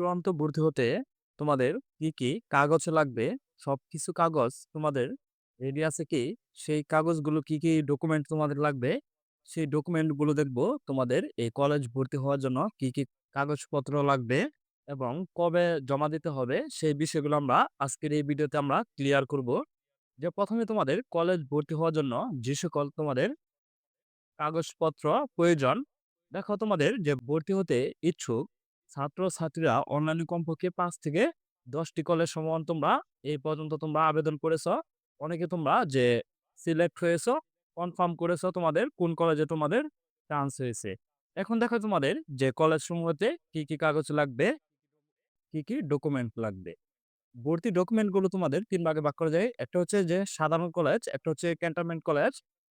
চূড়ান্ত ভর্তি হতে তোমাদের কি, কি কাগজ লাগবে, সবকিছু কাগজ তোমাদের রেডি আছে কি? সেই কাগজগুলো কি, কি ডকুমেন্ট তোমাদের লাগবে, সেই ডকুমেন্টগুলো দেখব। তোমাদের এই কলেজ ভর্তি হওয়ার জন্য কি, কি কাগজপত্র লাগবে এবং কবে জমা দিতে হবে, সেই বিষয়গুলো আমরা আজকের এই ভিডিওতে আমরা ক্লিয়ার করব। যে প্রথমে তোমাদের কলেজ ভর্তি হওয়ার জন্য যে সকল তোমাদের কাগজপত্র প্রয়োজন। দেখো তোমাদের যে ভর্তি হতে ইচ্ছুক ছাত্র-ছাত্রীরা অনলাইনে কমপক্ষে পাঁচ থেকে দশটি কলেজ সমান তোমরা এই পর্যন্ত তোমরা আবেদন করেছ। অনেকে তোমরা যে সিলেক্ট হয়েছ, কনফার্ম করেছ তোমাদের কোন কলেজে তোমাদের চান্স হয়েছে। এখন দেখো তোমাদের যে কলেজ সমূহতে কি, কি কাগজ লাগবে, কি, কি ডকুমেন্ট লাগবে। ভর্তি ডকুমেন্টগুলো তোমাদের তিন ভাগে ভাগ করা যায়। একটা হচ্ছে যে সাধারণ কলেজ, একটা হচ্ছে ক্যান্টনমেন্ট কলেজ,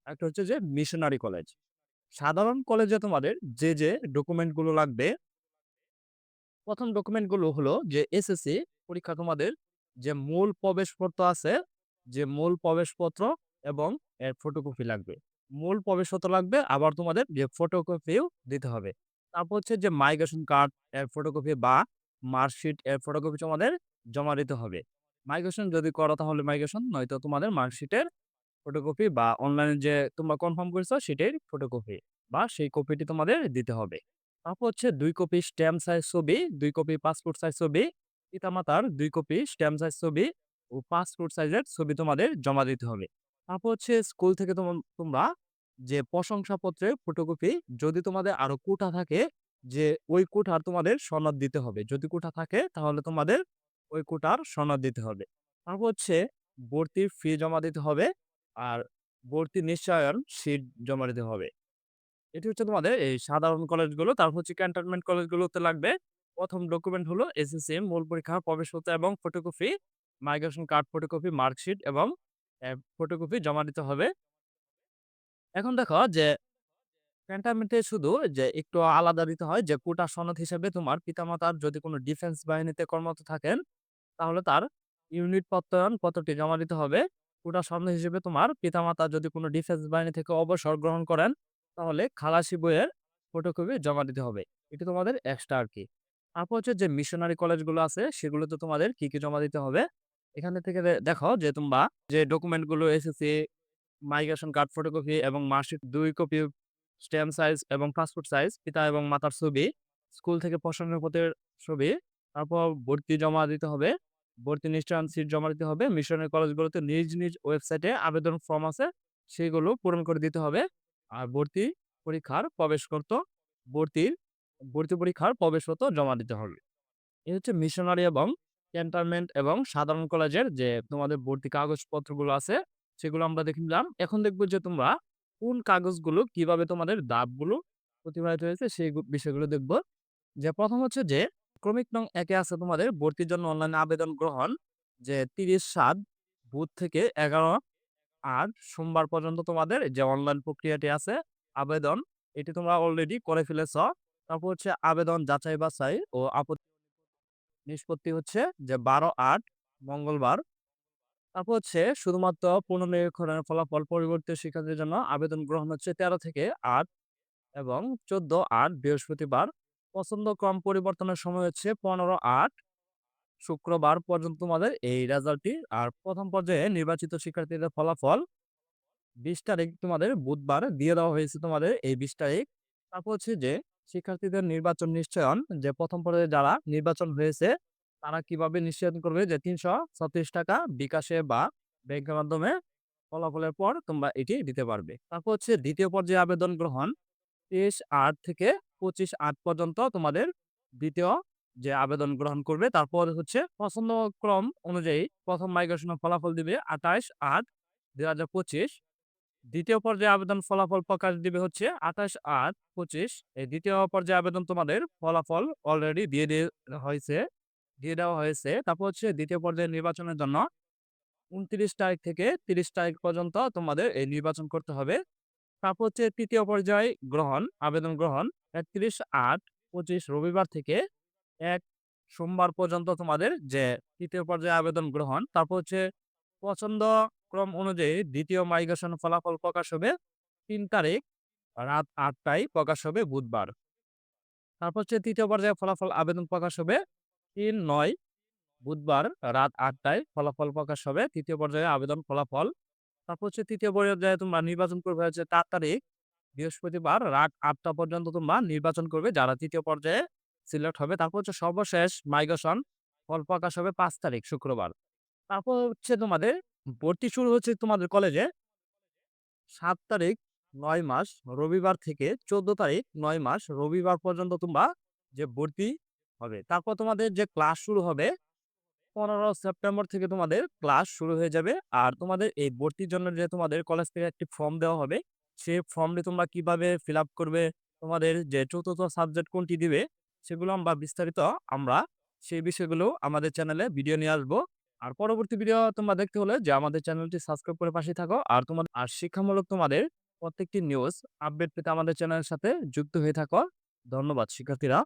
একটা হচ্ছে যে মিশনারি কলেজ। সাধারণ কলেজে তোমাদের যে, যে ডকুমেন্টগুলো লাগবে ১ম ডকুমেন্টগুলো হলো যে এসএসসি পরীক্ষা তোমাদের যে মূল প্রবেশপত্র আছে, যে মূল প্রবেশপত্র এবং এর ফটোকপি লাগবে। মূল প্রবেশপত্র লাগবে আবার তোমাদের যে ফটোকপিও দিতে হবে। তারপর হচ্ছে যে মাইগ্রেশন কার্ড এর ফটোকপি বা মার্কশিট এর ফটোকপি তোমাদের জমা দিতে হবে। মাইগ্রেশন যদি করো তাহলে মাইগ্রেশন নয়তো তোমাদের মার্কশিটের ফটোকপি বা অনলাইনে যে তোমরা কনফার্ম করেছ সেটির ফটোকপি বা সেই কপিটি তোমাদের দিতে হবে। তারপর হচ্ছে দুই কপি স্ট্যাম্প সাইজ ছবি, দুই কপি পাসপোর্ট সাইজ ছবি, পিতামাতার দুই কপি স্ট্যাম্প সাইজ ছবি ও পাসপোর্ট সাইজের ছবি তোমাদের জমা দিতে হবে। তারপর হচ্ছে স্কুল থেকে তোম তোমরা যে প্রশংসাপত্রের ফটোকপি যদি তোমাদের আরও কোটা থাকে যে ওই কোটার তোমাদের সনদ দিতে হবে। যদি কোটা থাকে তাহলে তোমাদের ওই কোটার সনদ দিতে হবে। তারপর হচ্ছে ভর্তির ফি জমা দিতে হবে আর ভর্তি নিশ্চয়ন সিট জমা দিতে হবে। এটি হচ্ছে তোমাদের এই সাধারণ কলেজগুলো। তারপর হচ্ছে ক্যান্টনমেন্ট কলেজগুলোতে লাগবে প্রথম ডকুমেন্ট হলো এসএসসি মূল পরীক্ষার প্রবেশপত্র এবং photocopy, migration card photocopy, marksheet এবং ফটোকপি জমা দিতে হবে। এখন দেখো যে ক্যান্টনমেন্টে শুধু যে একটু আলাদা দিতে হয় যে কোটা সনদ হিসেবে তোমার পিতামাতার যদি কোনো ডিফেন্স বাহিনীতে কর্মরত থাকেন, তাহলে তার ইউনিট প্রত্যয়ন পত্রটি জমা দিতে হবে। কোটা সনদ হিসেবে তোমার পিতামাতা যদি কোনো ডিফেন্স বাহিনী থেকে অবসর গ্রহণ করেন, তাহলে খালাসি বইয়ের ফটোকপি জমা দিতে হবে। এটি তোমাদের এক্সট্রা আর কি তারপর হচ্ছে যে মিশনারি কলেজগুলো আছে সেগুলোতে তোমাদের কি, কি জমা দিতে হবে। এখানে থেকে দেখো যে তোমরা যে ডকুমেন্টগুলো এসএসসি, মাইগ্রেশন কার্ড ফটোকপি এবং মার্কশিট দুই কপি স্ট্যাম্প সাইজ এবং পাসপোর্ট সাইজ, পিতা এবং মাতার ছবি, স্কুল থেকে প্রশংসাপত্রের ছবি, তারপর ভর্তি জমা দিতে হবে। ভর্তি নিশ্চয়ন সিট জমা দিতে হবে। মিশনারি কলেজগুলোতে নিজ, নিজ ওয়েবসাইটে আবেদন ফর্ম আছে সেগুলো পূরণ করে দিতে হবে। আর ভর্তি পরীক্ষার প্রবেশপত্র ভর্তির, ভর্তি পরীক্ষার প্রবেশপত্র জমা দিতে হবে। এই হচ্ছে মিশনারি এবং ক্যান্টনমেন্ট এবং সাধারণ কলেজের যে তোমাদের ভর্তি কাগজপত্রগুলো আছে, সেগুলো আমরা দেখে নিলাম। এখন দেখব যে তোমরা কোন কাগজগুলো কীভাবে তোমাদের দাবগুলো প্রতিবাহিত হয়েছে, সেই বিষয়গুলো দেখব। যে প্রথম হচ্ছে যে, ক্রমিক নং একে আছে তোমাদের ভর্তির জন্য অনলাইনে আবেদন গ্রহণ, যে ৩০/৭ বুধ থেকে ১১/৮ সোমবার পর্যন্ত তোমাদের যে অনলাইন প্রক্রিয়াটি আছে, আবেদন, এটি তোমরা অলরেডি করে ফেলেছ। তারপর হচ্ছে আবেদন, যাচাই, বাছাই ও আপত্তি নিষ্পত্তি হচ্ছে যে ১২/৮ মঙ্গলবার। তারপর হচ্ছে শুধুমাত্র পুনর্নিরীক্ষণের ফলাফল পরিবর্তিত শিক্ষার্থীদের জন্য আবেদন গ্রহণ হচ্ছে ১৩ থেকে আট এবং ১৪/৮ বৃহস্পতিবার। পছন্দ ক্রম পরিবর্তনের সময় হচ্ছে ১৫/৮ শুক্রবার পর্যন্ত তোমাদের এই রেজাল্টটি। আর ১ম পর্যায়ে নির্বাচিত শিক্ষার্থীদের ফলাফল ২০ তারিখ তোমাদের বুধবার দিয়ে দেওয়া হয়েছে তোমাদের এই ২০ তারিখ। তারপর হচ্ছে যে শিক্ষার্থীদের নির্বাচন নিশ্চয়ন, যে ১ম পর্যায়ে যারা নির্বাচন হয়েছে, তারা কীভাবে নিশ্চয়ন করবে যে ৳৩৩৬ বিকাশে বা ব্যাংকের মাধ্যমে ফলাফলের পর তোমরা এটি দিতে পারবে। তারপর হচ্ছে দ্বিতীয় পর্যায়ে আবেদন গ্রহণ ২৩/৮ থেকে ২৫/৮ পর্যন্ত তোমাদের ২য় যে আবেদন গ্রহণ করবে। তারপর হচ্ছে পছন্দ ক্রম অনুযায়ী ১ম মাইগ্রেশনের ফলাফল দিবে ২৮/৮/২০২৫ ২য় পর্যায়ে আবেদন ফলাফল প্রকাশ দিবে হচ্ছে ২৮/৮/২৫ এই ২য় পর্যায়ে আবেদন তোমাদের ফলাফল অলরেডি দিয়ে দিয়ে হয়েছে দিয়ে দেওয়া হয়েছে। তারপর হচ্ছে ২য় পর্যায়ে নির্বাচনের জন্য ২৯ তারিখ থেকে ৩০ তারিখ পর্যন্ত তোমাদের এই নির্বাচন করতে হবে। তারপর হচ্ছে তৃতীয় পর্যায় গ্রহণ, আবেদন গ্রহণ ৩১/৮/২৫ রবিবার থেকে ১ সোমবার পর্যন্ত তোমাদের যে ৩য় পর্যায়ে আবেদন গ্রহণ। তারপর হচ্ছে পছন্দ ক্রম অনুযায়ী দ্বিতীয় মাইগ্রেশন ফলাফল প্রকাশ হবে তিন তারিখ রাত ৮ টায় প্রকাশ হবে বুধবার। তারপর হচ্ছে ৩য় পর্যায়ে ফলাফল আবেদন প্রকাশ হবে তিন নয় বুধবার রাত আটটায় ফলাফল প্রকাশ হবে তৃতীয় পর্যায়ে আবেদন ফলাফল তারপর হচ্ছে তৃতীয় পর্যায়ে তোমরা নির্বাচন করবে হচ্ছে চার তারিখ, বৃহস্পতিবার রাত আটটা পর্যন্ত তোমরা নির্বাচন করবে যারা তৃতীয় পর্যায়ে সিলেক্ট হবে। তারপর হচ্ছে সর্বশেষ মাইগ্রেশন ফল প্রকাশ হবে পাঁচ তারিখ, শুক্রবার। তারপর হচ্ছে তোমাদের ভর্তি শুরু হচ্ছে তোমাদের কলেজে সাত তারিখ, নয় মাস, রবিবার থেকে চোদ্দ তারিখ, নয় মাস, রবিবার পর্যন্ত তোমরা যে ভর্তি হবে। তারপর তোমাদের যে ক্লাস শুরু হবে, পনেরো সেপ্টেম্বর থেকে তোমাদের ক্লাস শুরু হয়ে যাবে। আর তোমাদের এই ভর্তির জন্য যে তোমাদের কলেজ থেকে একটি ফর্ম দেওয়া হবে সেই ফর্মটি তোমরা কীভাবে ফিল করবে? তোমাদের যে চতুর্থ সাবজেক্ট কোনটি দিবে? সেগুলো আমরা বিস্তারিত আমরা সেই বিষয়গুলো আমাদের চ্যানেলে ভিডিও নিয়ে আসব। আর পরবর্তী ভিডিও তোমরা দেখতে হলে যে আমাদের চ্যানেলটি সাবস্ক্রাইব করে পাশে থাকো। আর তোমাদের, আর শিক্ষামূলক তোমাদের প্রত্যেকটি নিউজ আপডেট পেতে আমাদের চ্যানেলের সাথে যুক্ত হয়ে থাকো। ধন্যবাদ, শিক্ষার্থীরা।